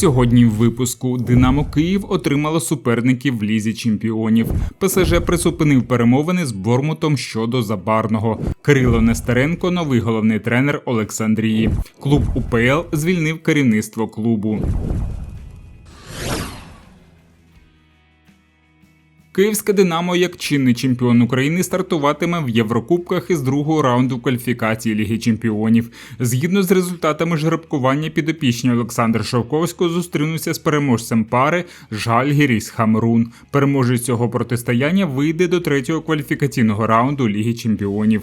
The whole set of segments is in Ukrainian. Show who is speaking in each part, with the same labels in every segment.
Speaker 1: Сьогодні в випуску Динамо Київ отримало суперників в лізі чемпіонів. ПСЖ присупинив перемовини з Бормутом щодо забарного. Кирило Нестеренко, новий головний тренер Олександрії. Клуб УПЛ звільнив керівництво клубу. Київське Динамо, як чинний чемпіон України, стартуватиме в Єврокубках із другого раунду кваліфікації Ліги Чемпіонів. Згідно з результатами жеребкування, підопічні Олександр Шовковського зустрінуться з переможцем пари Жальгіріс Хамрун. Переможець цього протистояння вийде до третього кваліфікаційного раунду Ліги Чемпіонів.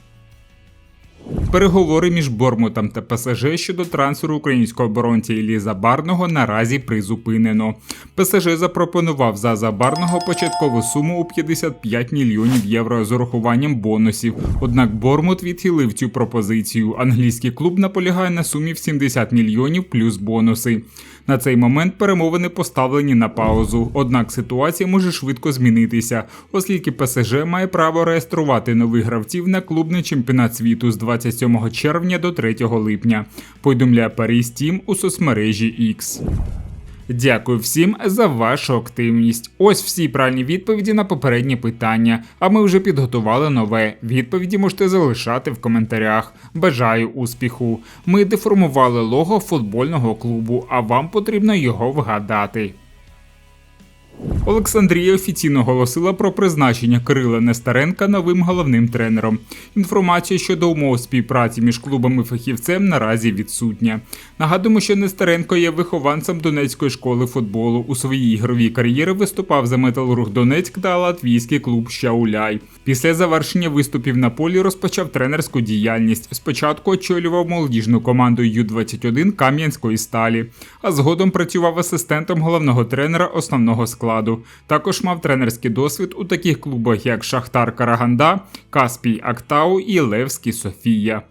Speaker 1: Переговори між Бормутом та ПСЖ щодо трансферу українського оборонця Іллі Забарного наразі призупинено. ПСЖ запропонував за Забарного початкову суму у 55 мільйонів євро з урахуванням бонусів. Однак Бормут відхилив цю пропозицію. Англійський клуб наполягає на сумі в 70 мільйонів плюс бонуси. На цей момент перемовини поставлені на паузу. Однак ситуація може швидко змінитися, оскільки ПСЖ має право реєструвати нових гравців на клубний чемпіонат світу з 27 червня до 3 липня. Повідомляє Paris Team у соцмережі X. Дякую всім за вашу активність. Ось всі правильні відповіді на попередні питання. А ми вже підготували нове. Відповіді можете залишати в коментарях. Бажаю успіху! Ми деформували лого футбольного клубу, а вам потрібно його вгадати. Олександрія офіційно оголосила про призначення Кирила Нестеренка новим головним тренером. Інформація щодо умов співпраці між клубами фахівцем наразі відсутня. Нагадуємо, що Нестеренко є вихованцем Донецької школи футболу. У своїй ігровій кар'єрі виступав за Металург Донецьк та латвійський клуб Щауляй. Після завершення виступів на полі розпочав тренерську діяльність. Спочатку очолював молодіжну команду Ю-21 Кам'янської сталі, а згодом працював асистентом головного тренера основного складу. Також мав тренерський досвід у таких клубах, як Шахтар Караганда, Каспій Актау і Левський Софія.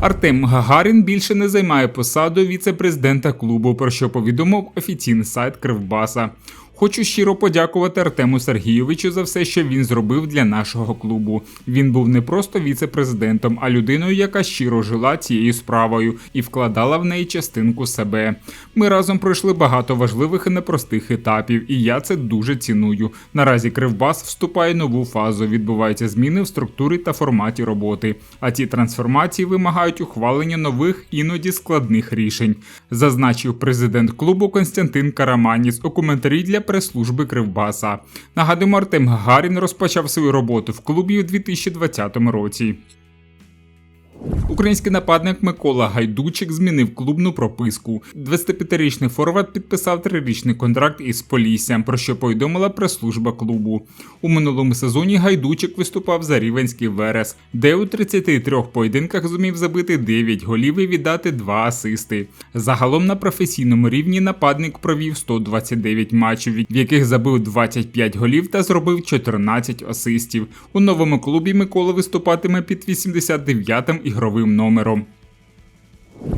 Speaker 1: Артем Гагарін більше не займає посаду віце-президента клубу, про що повідомив офіційний сайт Кривбаса. Хочу щиро подякувати Артему Сергійовичу за все, що він зробив для нашого клубу. Він був не просто віце-президентом, а людиною, яка щиро жила цією справою і вкладала в неї частинку себе. Ми разом пройшли багато важливих і непростих етапів, і я це дуже ціную. Наразі Кривбас вступає в нову фазу. Відбуваються зміни в структурі та форматі роботи. А ці трансформації вимагають ухвалення нових іноді складних рішень, зазначив президент клубу Константин Караманіс у коментарі для прес-служби Кривбаса. Нагадуємо, Артем Гагарін розпочав свою роботу в клубі у 2020 році. Український нападник Микола Гайдучик змінив клубну прописку. 25-річний форвард підписав трирічний контракт із Поліссям, про що повідомила прес-служба клубу. У минулому сезоні Гайдучик виступав за Рівенський Верес, де у 33 поєдинках зумів забити 9 голів і віддати 2 асисти. Загалом на професійному рівні нападник провів 129 матчів, в яких забив 25 голів та зробив 14 асистів. У новому клубі Микола виступатиме під 89-м ігровим номером.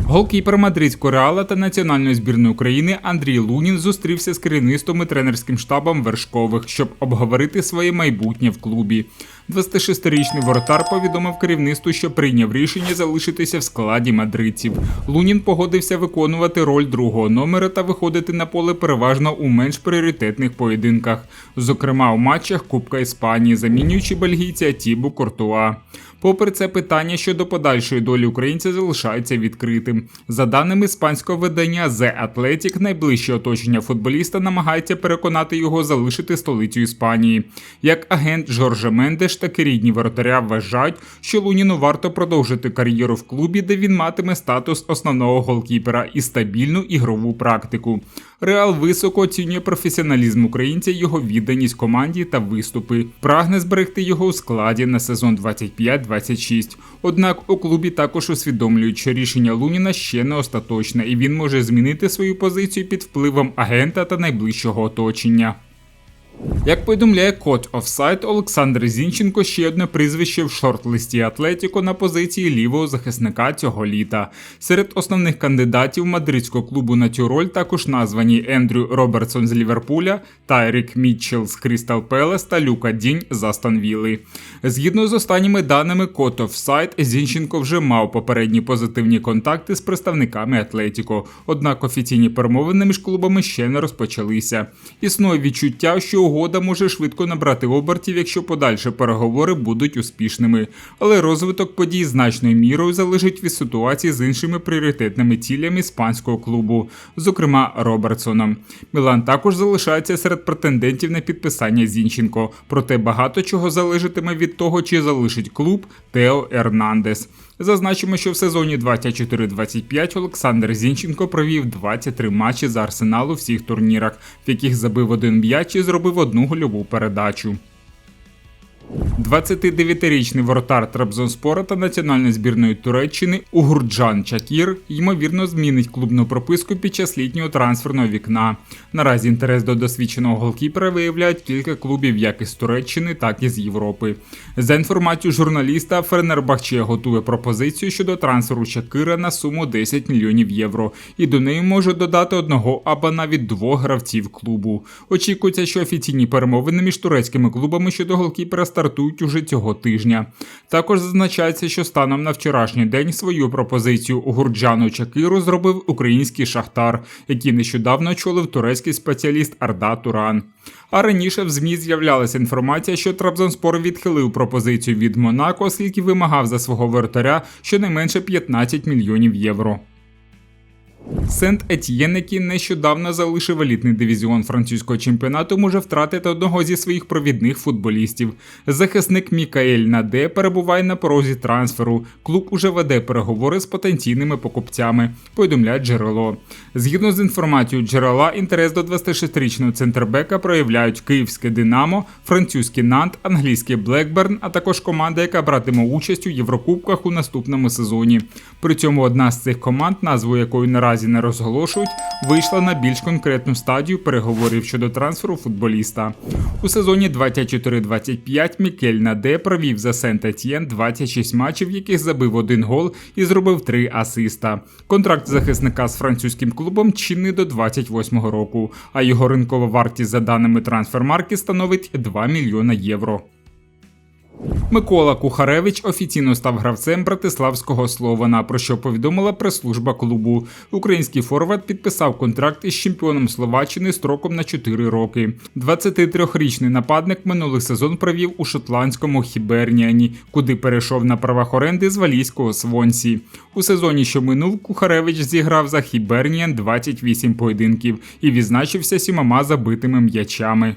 Speaker 1: Голкіпер мадридського реала та національної збірної України Андрій Лунін зустрівся з керівництвом і тренерським штабом вершкових, щоб обговорити своє майбутнє в клубі. 26-річний воротар повідомив керівництву, що прийняв рішення залишитися в складі мадридців. Лунін погодився виконувати роль другого номера та виходити на поле переважно у менш пріоритетних поєдинках, зокрема у матчах Кубка Іспанії, замінюючи бельгійця Тібу Кортуа. Попри це питання щодо подальшої долі українця залишається відкритим. За даними іспанського видання The Athletic, найближче оточення футболіста намагається переконати його залишити столицю Іспанії. Як агент Жоржа Мендеш та керідні воротаря вважають, що Луніну варто продовжити кар'єру в клубі, де він матиме статус основного голкіпера і стабільну ігрову практику. Реал високо оцінює професіоналізм українця, його відданість команді та виступи. Прагне зберегти його у складі на сезон 25-26. Однак у клубі також усвідомлюють, що рішення Луніна ще не остаточне, і він може змінити свою позицію під впливом агента та найближчого оточення. Як повідомляє код офсайт, Олександр Зінченко ще одне прізвище в шорт-листі Атлетіко на позиції лівого захисника цього літа. Серед основних кандидатів мадридського клубу на цю роль також названі Ендрю Робертсон з Ліверпуля, Тайрік Мітчелл з Крістал Пелес та Люка Дінь з Астон Вілли. Згідно з останніми даними код офсайт, Зінченко вже мав попередні позитивні контакти з представниками Атлетіко, однак офіційні перемовини між клубами ще не розпочалися. Існує відчуття, що угода може швидко набрати обертів, якщо подальші переговори будуть успішними. Але розвиток подій значною мірою залежить від ситуації з іншими пріоритетними цілями іспанського клубу, зокрема Робертсоном. Мілан також залишається серед претендентів на підписання Зінченко, проте багато чого залежатиме від того, чи залишить клуб Тео Ернандес. Зазначимо, що в сезоні 24-25 Олександр Зінченко провів 23 матчі за арсенал у всіх турнірах, в яких забив один м'яч і зробив одну гольову передачу. 29-річний воротар Трабзонспора та національної збірної Туреччини Угурджан Чакір ймовірно змінить клубну прописку під час літнього трансферного вікна. Наразі інтерес до досвідченого голкіпера виявляють кілька клубів як із Туреччини, так і з Європи. За інформацією журналіста, Фернербахче готує пропозицію щодо трансферу Чакира на суму 10 мільйонів євро, і до неї може додати одного або навіть двох гравців клубу. Очікується, що офіційні перемовини між турецькими клубами щодо голкіпера стартують уже цього тижня. Також зазначається, що станом на вчорашній день свою пропозицію у Гурджану Чакиру зробив український шахтар, який нещодавно очолив турецький спеціаліст Арда Туран. А раніше в ЗМІ з'являлася інформація, що Трабзонспор відхилив пропозицію від Монако, оскільки вимагав за свого вертаря щонайменше 15 мільйонів євро. Сент Етьєн, який нещодавно залишив елітний дивізіон французького чемпіонату, може втратити одного зі своїх провідних футболістів. Захисник Мікаель Наде перебуває на порозі трансферу. Клуб уже веде переговори з потенційними покупцями. Повідомляє джерело. Згідно з інформацією джерела, інтерес до 26-річного центрбека проявляють київське Динамо, французький Нант, англійський Блекберн, а також команда, яка братиме участь у Єврокубках у наступному сезоні. При цьому одна з цих команд, назву якої наразі не розголошують, вийшла на більш конкретну стадію переговорів щодо трансферу футболіста. У сезоні 24-25 Мікель Наде провів за сент етьєн 26 матчів, яких забив один гол і зробив три асиста. Контракт захисника з французьким клубом чинний до 28-го року, а його ринкова вартість за даними трансфермарки становить 2 мільйона євро. Микола Кухаревич офіційно став гравцем братиславського Слована, про що повідомила прес-служба клубу. Український форвард підписав контракт із чемпіоном Словаччини строком на 4 роки. 23-річний нападник минулий сезон провів у шотландському Хіберніані, куди перейшов на правах оренди з валійського Свонсі. У сезоні, що минув, Кухаревич зіграв за Хіберніан 28 поєдинків і відзначився сімома забитими м'ячами.